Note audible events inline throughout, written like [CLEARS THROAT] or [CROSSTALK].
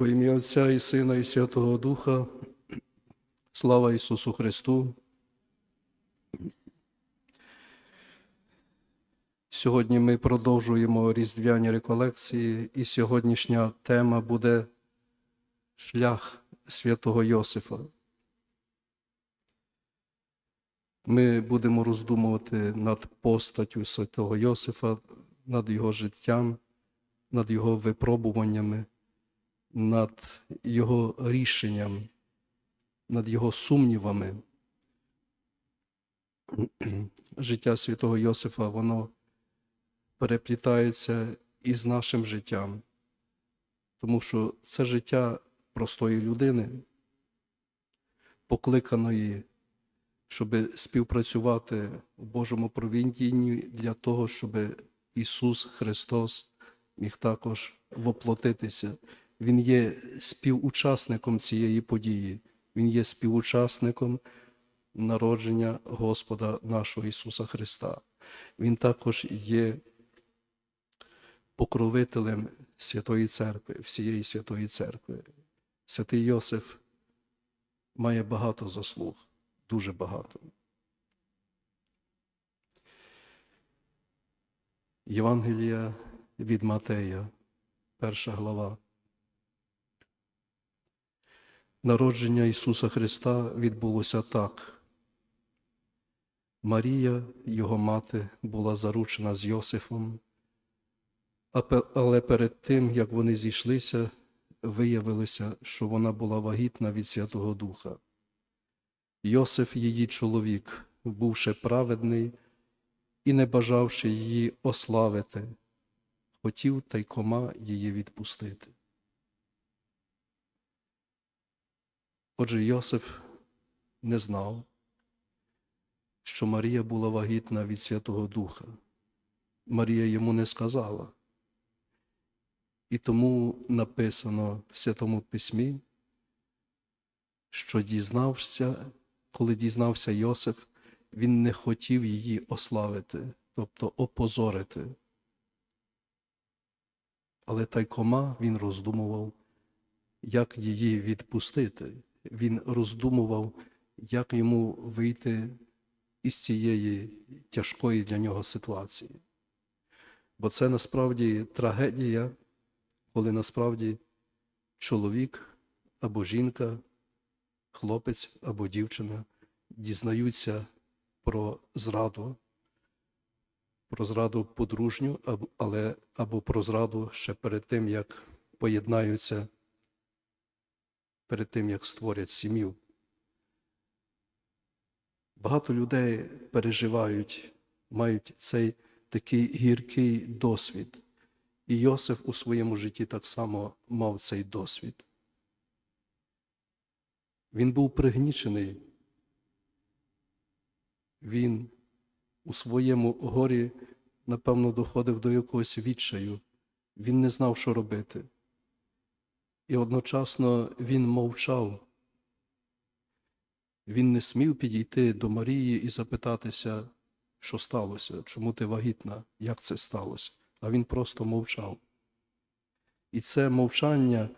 Во ім'я Отця і Сина, і Святого Духа, слава Ісусу Христу. Сьогодні ми продовжуємо різдвяні реколекції, і сьогоднішня тема буде шлях святого Йосифа. Ми будемо роздумувати над постаттю святого Йосифа, над його життям, над його випробуваннями, над його рішенням, над його сумнівами. [CLEARS THROAT] Життя святого Йосифа, воно переплітається із нашим життям, тому що це життя простої людини, покликаної, щоб співпрацювати в Божому провінні для того, щоб Ісус Христос міг також воплотитися. Він є співучасником цієї події, Він є співучасником народження Господа нашого Ісуса Христа. Він також є покровителем Святої Церкви, всієї Святої Церкви. Святий Йосиф має багато заслуг, дуже багато. Євангелія від Матея, перша глава. Народження Ісуса Христа відбулося так. Марія, його мати, була заручена з Йосифом, але перед тим, як вони зійшлися, виявилося, що вона була вагітна від Святого Духа. Йосиф, її чоловік, бувши праведний і не бажавши її ославити, хотів тайкома її відпустити. Отже, Йосиф не знав, що Марія була вагітна від Святого Духа. Марія йому не сказала. І тому написано в Святому Письмі, що дізнався, коли дізнався Йосиф, він не хотів її ославити, тобто опозорити. Але тайкома він роздумував, як її відпустити. Він роздумував, як йому вийти із цієї тяжкої для нього ситуації. Бо це насправді трагедія, коли насправді чоловік або жінка, хлопець або дівчина дізнаються про зраду, про зраду подружню, але або про зраду ще перед тим, як поєднаються, перед тим, як створять сім'ю. Багато людей переживають, мають цей такий гіркий досвід. І Йосиф у своєму житті так само мав цей досвід. Він був пригнічений. Він у своєму горі, напевно, доходив до якогось відчаю. Він не знав, що робити. І одночасно він мовчав. Він не смів підійти до Марії і запитатися, що сталося, чому ти вагітна, як це сталося. А він просто мовчав. І це мовчання,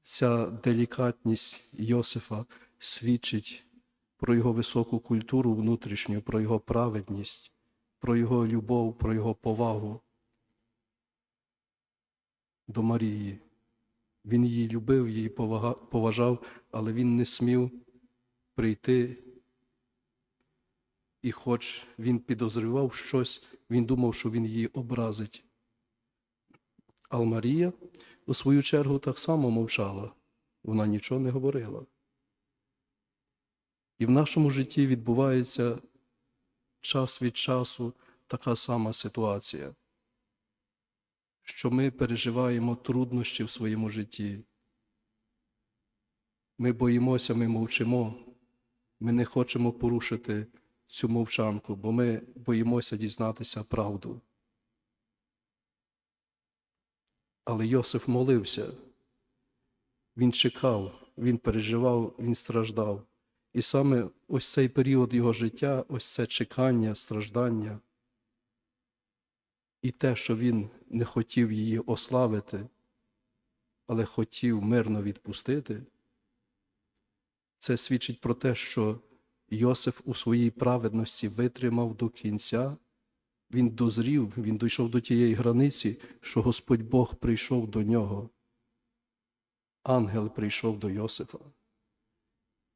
ця делікатність Йосифа свідчить про його високу культуру внутрішню, про його праведність, про його любов, про його повагу до Марії. Він її любив, її поважав, але він не смів прийти. І хоч він підозрював щось, він думав, що він її образить. А Марія, у свою чергу, так само мовчала, вона нічого не говорила. І в нашому житті відбувається час від часу така сама ситуація, що ми переживаємо труднощі в своєму житті. Ми боїмося, ми мовчимо, ми не хочемо порушити цю мовчанку, бо ми боїмося дізнатися правду. Але Йосиф молився, він чекав, він переживав, він страждав. І саме ось цей період його життя, ось це чекання, страждання, і те, що він не хотів її ославити, але хотів мирно відпустити, це свідчить про те, що Йосиф у своїй праведності витримав до кінця, він дозрів, він дійшов до тієї границі, що Господь Бог прийшов до нього. Ангел прийшов до Йосифа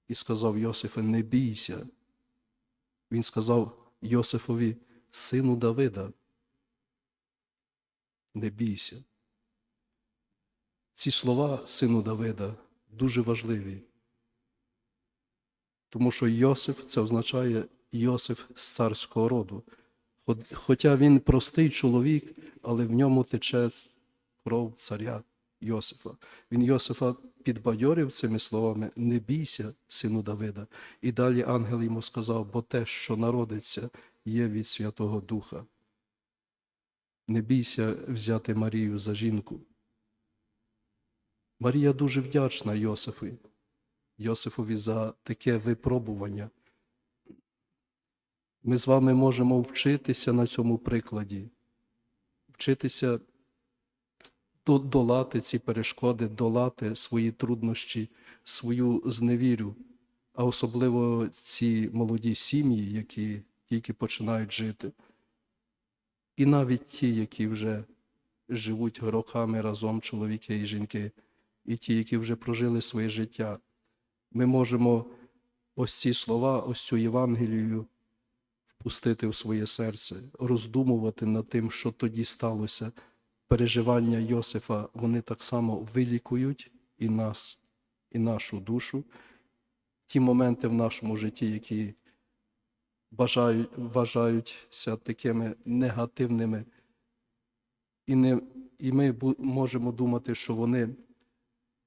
і сказав Йосифе, не бійся. Він сказав Йосифові, сину Давида, не бійся. Ці слова сину Давида дуже важливі, тому що Йосиф це означає Йосиф з царського роду. Хоча він простий чоловік, але в ньому тече кров царя Йосифа. Він Йосифа підбадьорив цими словами: не бійся, сину Давида. І далі ангел йому сказав, бо те, що народиться, є від Святого Духа. Не бійся взяти Марію за жінку. Марія дуже вдячна Йосифу, Йосифові за таке випробування. Ми з вами можемо вчитися на цьому прикладі, вчитися долати ці перешкоди, долати свої труднощі, свою зневірю, а особливо ці молоді сім'ї, які тільки починають жити, і навіть ті, які вже живуть роками разом, чоловіки і жінки, і ті, які вже прожили своє життя. Ми можемо ось ці слова, ось цю Євангелію впустити в своє серце, роздумувати над тим, що тоді сталося. Переживання Йосифа, вони так само вилікують і нас, і нашу душу. Ті моменти в нашому житті, які вважаються такими негативними, і, не, і ми можемо думати, що вони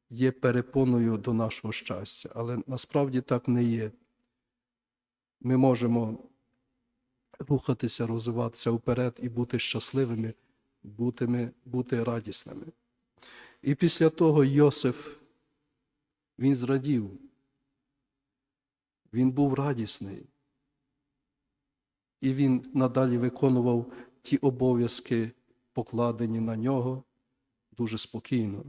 є перепоною до нашого щастя, але насправді так не є. Ми можемо рухатися, розвиватися вперед і бути щасливими, бути, бути радісними. І після того Йосиф, він зрадів, він був радісний, і він надалі виконував ті обов'язки, покладені на нього, дуже спокійно.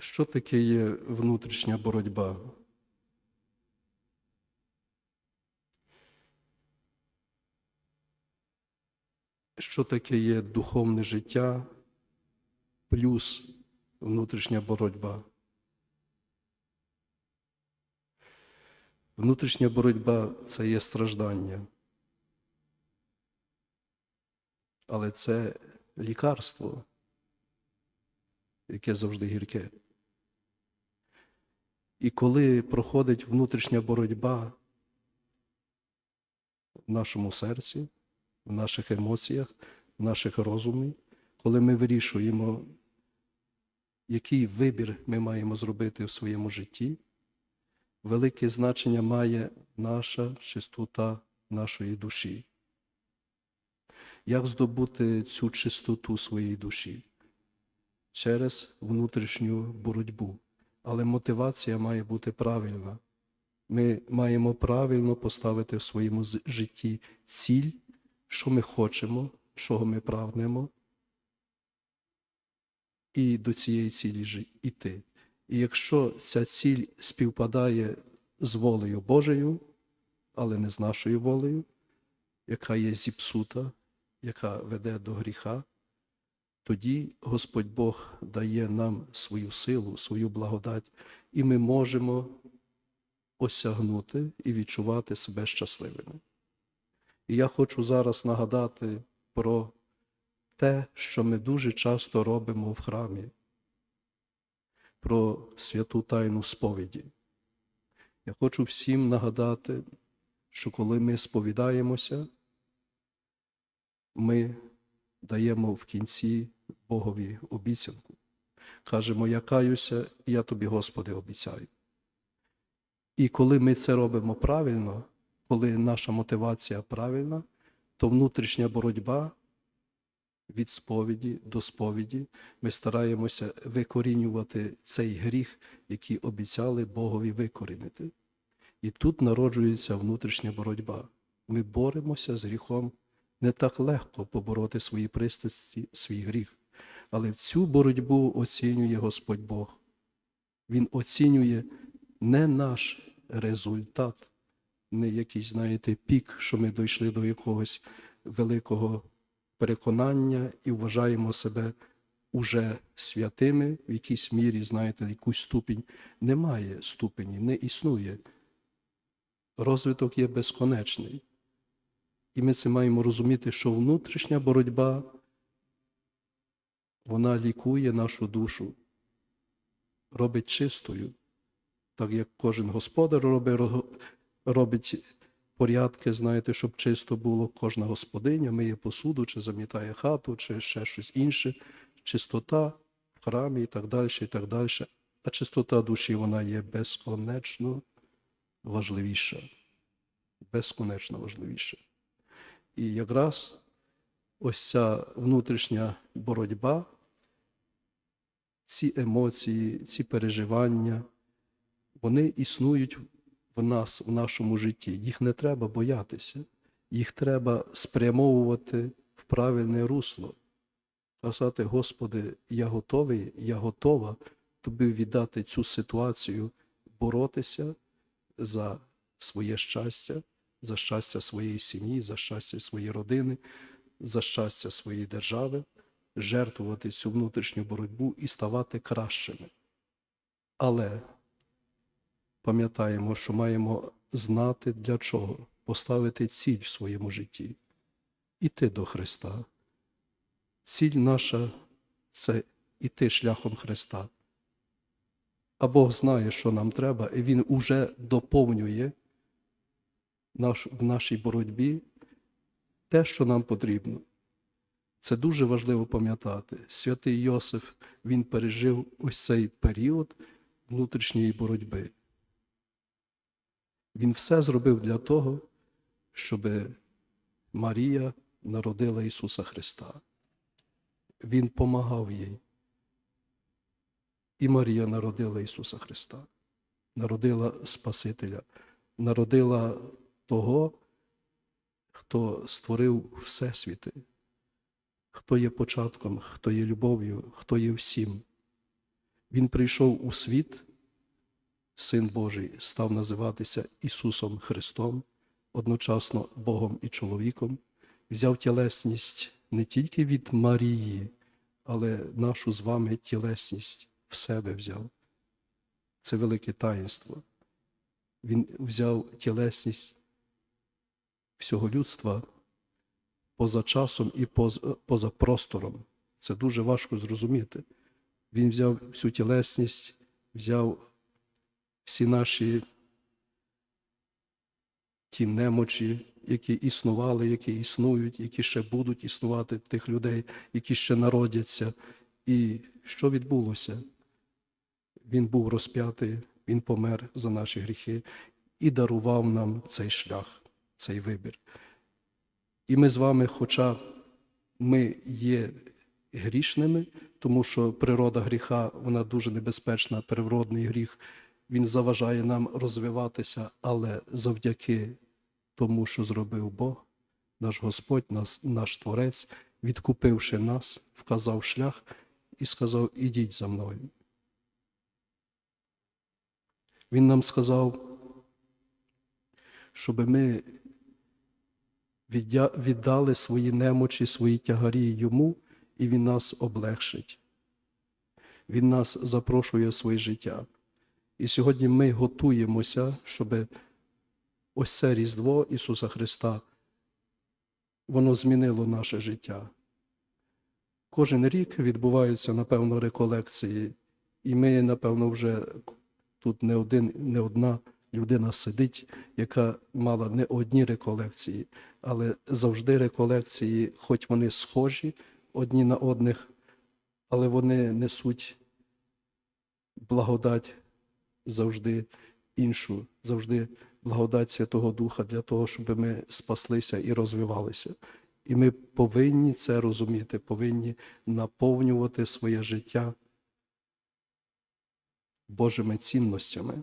Що таке є внутрішня боротьба? Що таке є духовне життя плюс внутрішня боротьба? Внутрішня боротьба це є страждання. Але це лікарство, яке завжди гірке. І коли проходить внутрішня боротьба в нашому серці, в наших емоціях, в наших розумі, коли ми вирішуємо, який вибір ми маємо зробити в своєму житті, велике значення має наша чистота нашої душі. Як здобути цю чистоту своєї душі? Через внутрішню боротьбу. Але мотивація має бути правильна. Ми маємо правильно поставити в своєму житті ціль, що ми хочемо, чого ми прагнемо, і до цієї цілі йти. І якщо ця ціль співпадає з волею Божою, але не з нашою волею, яка є зіпсута, яка веде до гріха, тоді Господь Бог дає нам свою силу, свою благодать, і ми можемо осягнути і відчувати себе щасливими. І я хочу зараз нагадати про те, що ми дуже часто робимо в храмі, про святу тайну сповіді. Я хочу всім нагадати, що коли ми сповідаємося, ми даємо в кінці Богові обіцянку. Кажемо, я каюся, і я тобі, Господи, обіцяю. І коли ми це робимо правильно, коли наша мотивація правильна, то внутрішня боротьба від сповіді до сповіді ми стараємося викорінювати цей гріх, який обіцяли Богові викорінити. І тут народжується внутрішня боротьба. Ми боремося з гріхом. Не так легко побороти свої пристрасті, свій гріх. Але в цю боротьбу оцінює Господь Бог. Він оцінює не наш результат, не якийсь, знаєте, пік, що ми дійшли до якогось великого переконання і вважаємо себе уже святими в якійсь мірі, знаєте, якусь ступінь. Немає ступені, не існує. Розвиток є безконечний. І ми це маємо розуміти, що внутрішня боротьба, вона лікує нашу душу, робить чистою, так як кожен господар робить, робить порядки, знаєте, щоб чисто було кожна господиня, миє посуду, чи замітає хату, чи ще щось інше, чистота в храмі і так далі, і так далі. А чистота душі вона є безконечно важливіша. Безконечно важливіша. І якраз ось ця внутрішня боротьба, ці емоції, ці переживання, вони існують в нас, в нашому житті. Їх не треба боятися, їх треба спрямовувати в правильне русло. Казати, Господи, я готовий, я готова тобі віддати цю ситуацію, боротися за своє щастя, за щастя своєї сім'ї, за щастя своєї родини, за щастя своєї держави, жертвувати цю внутрішню боротьбу і ставати кращими. Але пам'ятаємо, що маємо знати для чого, поставити ціль в своєму житті, іти до Христа. Ціль наша це іти шляхом Христа. А Бог знає, що нам треба, і Він уже доповнює наш, в нашій боротьбі те, що нам потрібно. Це дуже важливо пам'ятати. Святий Йосиф він пережив ось цей період внутрішньої боротьби. Він все зробив для того, щоб Марія народила Ісуса Христа. Він помагав їй. І Марія народила Ісуса Христа, народила Спасителя, народила того, хто створив Всесвіти, хто є початком, хто є любов'ю, хто є всім. Він прийшов у світ, Син Божий став називатися Ісусом Христом, одночасно Богом і чоловіком, взяв тілесність не тільки від Марії, але нашу з вами тілесність в себе взяв. Це велике таїнство. Він взяв тілесність всього людства поза часом і поза, простором. Це дуже важко зрозуміти. Він взяв всю тілесність, взяв всі наші ті немочі, які існували, які існують, які ще будуть існувати тих людей, які ще народяться. І що відбулося? Він був розп'ятий, Він помер за наші гріхи і дарував нам цей шлях, цей вибір. І ми з вами, хоча ми є грішними, тому що природа гріха, вона дуже небезпечна, первородний гріх, він заважає нам розвиватися, але завдяки тому, що зробив Бог, наш Господь, наш, наш Творець, відкупивши нас, вказав шлях і сказав: Ідіть за мною. Він нам сказав, щоб ми віддали свої немочі, свої тягарі йому, і Він нас облегшить. Він нас запрошує в своє життя. І сьогодні ми готуємося, щоб ось це Різдво Ісуса Христа, воно змінило наше життя. Кожен рік відбуваються, напевно, реколекції, і ми, напевно, вже тут не один, не одна людина сидить, яка мала не одні реколекції, але завжди реколекції, хоч вони схожі одні на одних, але вони несуть благодать завжди іншу, завжди благодать Святого Духа для того, щоб ми спаслися і розвивалися. І ми повинні це розуміти, повинні наповнювати своє життя Божими цінностями.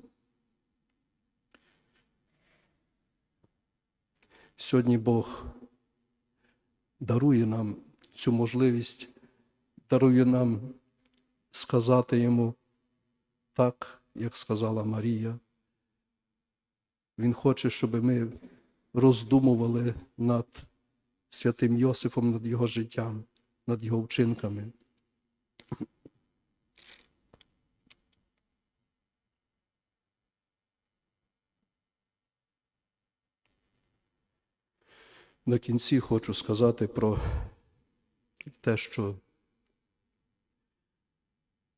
Сьогодні Бог дарує нам цю можливість, дарує нам сказати йому так, як сказала Марія. Він хоче, щоб ми роздумували над святим Йосифом, над його життям, над його вчинками. На кінці хочу сказати про те, що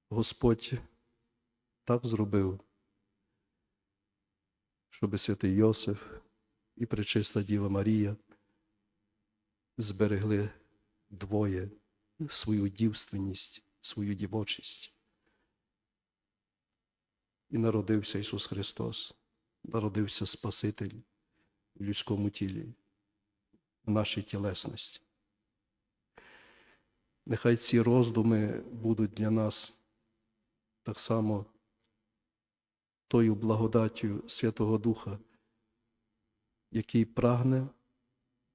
Господь так зробив, щоб святий Йосиф і пречиста Діва Марія зберегли двоє свою дівственність, свою дівочість. І народився Ісус Христос, народився Спаситель в людському тілі, в нашій тілесності. Нехай ці роздуми будуть для нас так само тою благодаттю Святого Духа, який прагне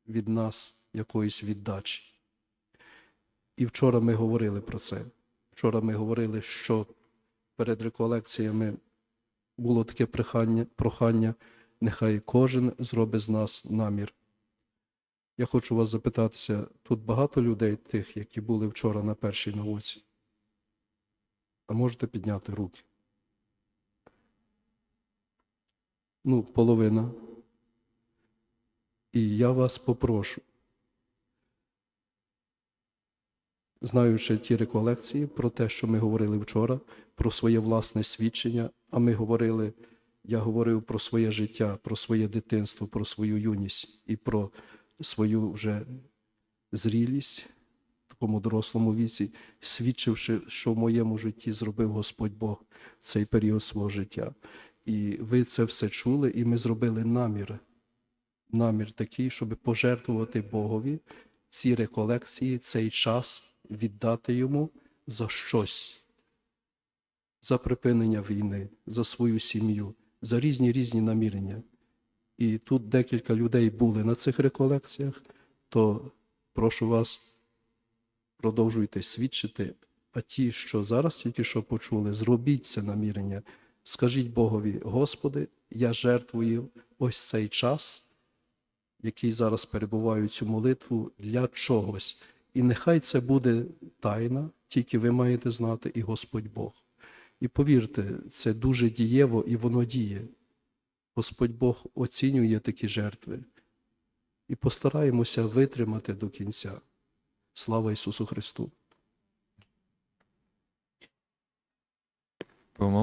від нас якоїсь віддачі. І вчора ми говорили про це. Вчора ми говорили, що перед реколекціями було таке прохання, прохання нехай кожен зробить з нас намір. Я хочу вас запитатися, тут багато людей тих, які були вчора на першій науці. А можете підняти руки? Ну, половина. І я вас попрошу, знаючи ті реколекції про те, що ми говорили вчора, про своє власне свідчення, а ми говорили, я говорив про своє життя, про своє дитинство, про свою юність і про свою вже зрілість в такому дорослому віці, свідчивши, що в моєму житті зробив Господь Бог в цей період свого життя. І ви це все чули, і ми зробили намір. Намір такий, щоб пожертвувати Богові ці реколекції, цей час віддати йому за щось, за припинення війни, за свою сім'ю, за різні різні намірення. І тут декілька людей були на цих реколекціях, то прошу вас, продовжуйте свідчити. А ті, що зараз тільки що почули, зробіть це намірення. Скажіть Богові, Господи, я жертвую ось цей час, який зараз перебуваю цю молитву для чогось. І нехай це буде тайна, тільки ви маєте знати і Господь Бог. І повірте, це дуже дієво і воно діє. Господь Бог оцінює такі жертви. І постараємося витримати до кінця. Слава Ісусу Христу!